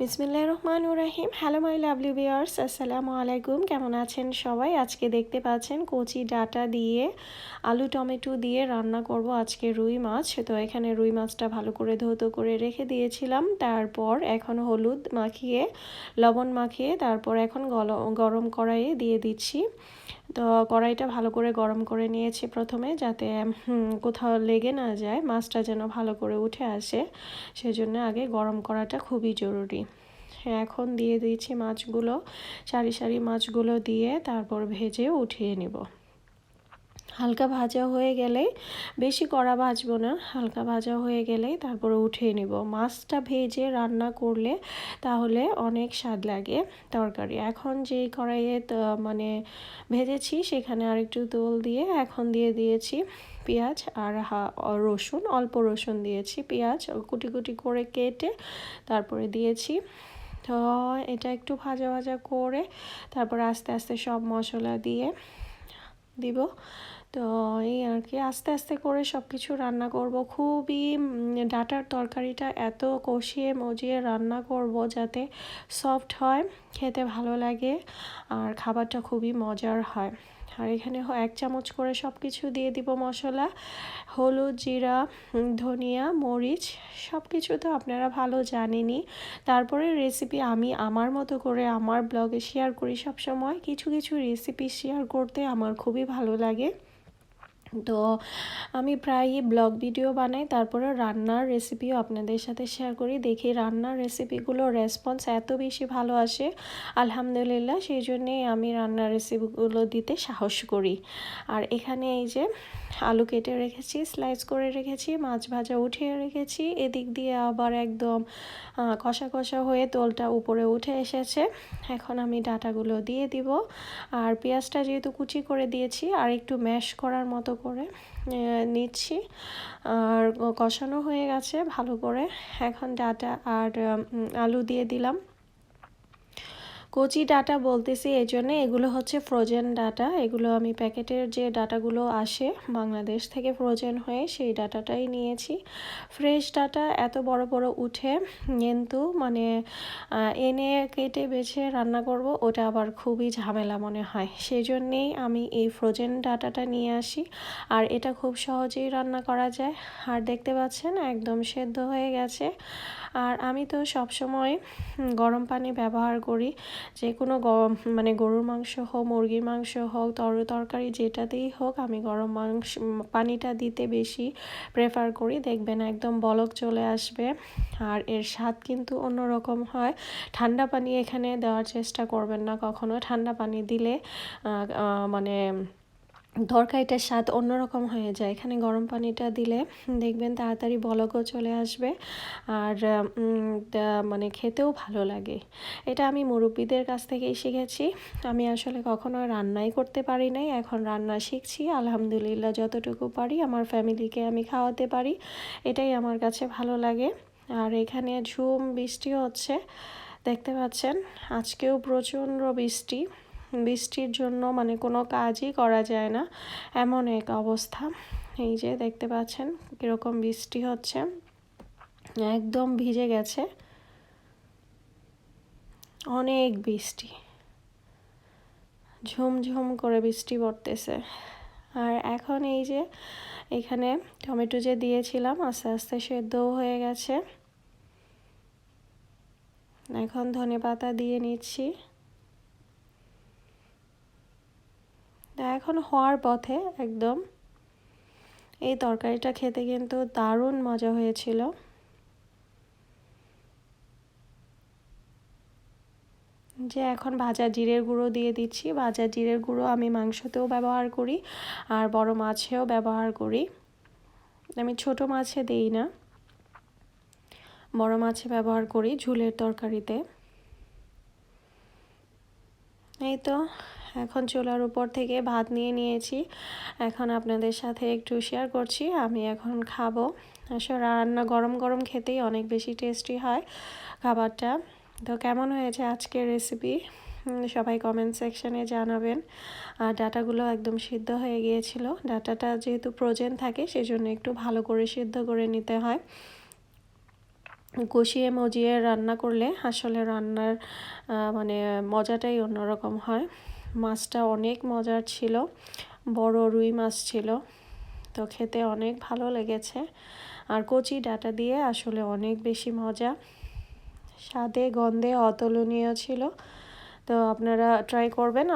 বিসমিল্লাহ রহমান রাহিম। হ্যালো মাই লাভলি বিয়ার্স আসসালামু আলাইকুম। কেমন আছেন সবাই? আজকে দেখতে পাচ্ছেন কচি ডাটা দিয়ে আলু টমেটো দিয়ে রান্না করব আজকে রুই মাছ। তো এখানে রুই মাছটা ভালো করে ধৌত করে রেখে দিয়েছিলাম। তারপর এখন হলুদ মাখিয়ে, লবণ মাখিয়ে, তারপর এখন গরম কড়াইয়ে দিয়ে দিচ্ছি। তো কড়াইটা ভালো করে গরম করে নিয়েছি প্রথমে যাতে কোথাও লেগে না যায়, মাছটা যেন ভালো করে উঠে আসে। সেজন্য আগে গরম করাটা খুবই জরুরি। এখন দিয়ে দিয়েছি মাছগুলো, সারি সারি মাছগুলো দিয়ে তারপর ভেজে উঠিয়ে নিব। হালকা ভাজা হয়ে গেলেই বেশি কড়া ভাজবো না, হালকা ভাজা হয়ে গেলেই তারপরে উঠিয়ে নিব। মাছটা ভেজে রান্না করলে তাহলে অনেক স্বাদ লাগে তরকারি। এখন যেই কড়াইয়ে মানে ভেজেছি সেখানে আরেকটু দোল দিয়ে, এখন দিয়ে দিয়েছি পেঁয়াজ আর রসুন, অল্প রসুন দিয়েছি। পেঁয়াজ কুটি কুটি করে কেটে তারপরে দিয়েছি। তো, এটা একটু ভাজা ভাজা করে তারপর আস্তে আস্তে সব মশলা দিয়ে দিব। তো এই আর কি, আস্তে আস্তে করে সব কিছু রান্না করব। খুবই ডাটার তরকারিটা এত কষিয়ে মজিয়ে রান্না করব যাতে সফট হয়, খেতে ভালো লাগে আর খাবারটা খুবই মজার হয়। আর এখানে এক চামচ করে সব কিছু দিয়ে দিব মশলা, হলুদ, জিরা ধনিয়া, মরিচ সব কিছু তো আপনারা ভালো জানেনই। তারপরে রেসিপি আমি আমার মতো করে আমার ব্লগে শেয়ার করি সব সময় কিছু কিছু রেসিপি শেয়ার করতে আমার খুবই ভালো লাগে। তো আমি প্রায়ই ব্লগ ভিডিও বানাই, তারপরে রান্নার রেসিপিও আপনাদের সাথে শেয়ার করি। দেখি রান্নার রেসিপিগুলো রেসপন্স এত বেশি ভালো আসে, আলহামদুলিল্লাহ, সেই জন্যেই আমি রান্নার রেসিপিগুলো দিতে সাহস করি। আর এখানে এই যে আলু কেটে রেখেছি স্লাইস করে রেখেছি, মাছ ভাজা উঠিয়ে রেখেছি, এদিক দিয়ে আবার একদম কষা কষা হয়ে তোলটা উপরে উঠে এসেছে। এখন আমি ডাটাগুলো দিয়ে দিব। আর পেঁয়াজটা যেহেতু কুচি করে দিয়েছি, আর একটু ম্যাশ করার মতো করে নিচ্ছি। আর কষানো হয়ে গেছে ভালো করে। এখন ডাটা আর আলু দিয়ে দিলাম। কচি ডাটা বলতেছি, এই জন্যে এগুলো হচ্ছে ফ্রোজেন ডাটা। এগুলো আমি প্যাকেটের যে ডাটাগুলো আসে, বাংলাদেশ থেকে ফ্রোজেন হয়ে সেই ডাটাটাই নিয়েছি। ফ্রেশ ডাটা এত বড় বড় উঠে, কিন্তু মানে এনে কেটে বেছে রান্না করব, ওটা আবার খুবই ঝামেলা মনে হয়। সেই জন্যেই আমি এই ফ্রোজেন ডাটাটা নিয়ে আসি। আর এটা খুব সহজেই রান্না করা যায়। আর দেখতে পাচ্ছেন, একদম সেদ্ধ হয়ে গেছে। আর আমি তো সবসময় গরম পানি ব্যবহার করি। যে কোনো মানে গরুর মাংস হোক, মুরগির মাংস হোক, তর, তরকারি যেটাতেই হোক, আমি গরম মাংস পানিটা দিতে বেশি প্রেফার করি। দেখবেন একদম বলক চলে আসবে। আর এর স্বাদ কিন্তু অন্যরকম হয়। ঠান্ডা পানি এখানে দেওয়ার চেষ্টা করবেন না কখনো। ঠান্ডা পানি দিলে মানে তরকারিটার স্বাদ অন্যরকম হয়ে যায়। এখানে গরম পানিটা দিলে দেখবেন তাড়াতাড়ি বলকও চলে আসবে। আর মানে খেতেও ভালো লাগে। এটা আমি মুরব্বীদের কাছ থেকেই শিখেছি। আমি আসলে কখনো রান্নাই করতে পারি নাই। এখন রান্না শিখছি। আলহামদুলিল্লাহ যতটুকু পারি আমার ফ্যামিলিকে আমি খাওয়াতে পারি। এটাই আমার কাছে ভালো লাগে। আর এখানে ঝুম বৃষ্টি হচ্ছে। দেখতে পাচ্ছেন, আজকেও প্রচণ্ড বৃষ্টি। বৃষ্টির জন্য মানে কোনো কাজই করা যায় না। এমন এক অবস্থা। এই যে দেখতে পাচ্ছেন কীরকম বৃষ্টি হচ্ছে। একদম ভিজে গেছে। অনেক বৃষ্টি। ঝুমঝুম করে বৃষ্টি পড়তেছে। আর এখন এই যে এখানে টমেটো যে দিয়েছিলাম আস্তে আস্তে সেদ্ধও হয়ে গেছে। এখন ধনে পাতা দিয়ে নিচ্ছি। এখন হওয়ার পথে একদম। এই তরকারিটা খেতে কিন্তু দারুণ মজা হয়েছিল। যে এখন ভাজা জিরের গুঁড়ো দিয়ে দিচ্ছি। ভাজা জিরের গুঁড়ো আমি মাংসতেও ব্যবহার করি আর বড় মাছেও ব্যবহার করি। আমি ছোট মাছে দেই না। বড় মাছে ব্যবহার করি ঝুলের তরকারিতে। এই তো এখন চুলার উপর থেকে ভাত নিয়ে নিয়েছি। এখন আপনাদের সাথে একটু শেয়ার করছি। আমি এখন খাব। আসলে রান্না গরম গরম খেতেই অনেক বেশি টেস্টি হয় খাবারটা। তো কেমন হয়েছে আজকের রেসিপি সবাই কমেন্ট সেকশানে জানাবেন। আর ডাটাগুলো একদম সিদ্ধ হয়ে গিয়েছিল। ডাটাটা যেহেতু প্রোজেন থাকে, সেজন্য একটু ভালো করে সিদ্ধ করে নিতে হয়। কষিয়ে মজিয়ে রান্না করলে আসলে রান্নার মানে মজাটাই অন্যরকম হয়। মাছটা অনেক মজার ছিল, বড় রুই মাছ ছিল, তো খেতে অনেক ভালো লেগেছে। আর কচি ডাটা দিয়ে আসলে অনেক বেশি মজা। স্বাদে গন্ধে অতুলনীয় ছিল, তো আপনারা ট্রাই করবেন।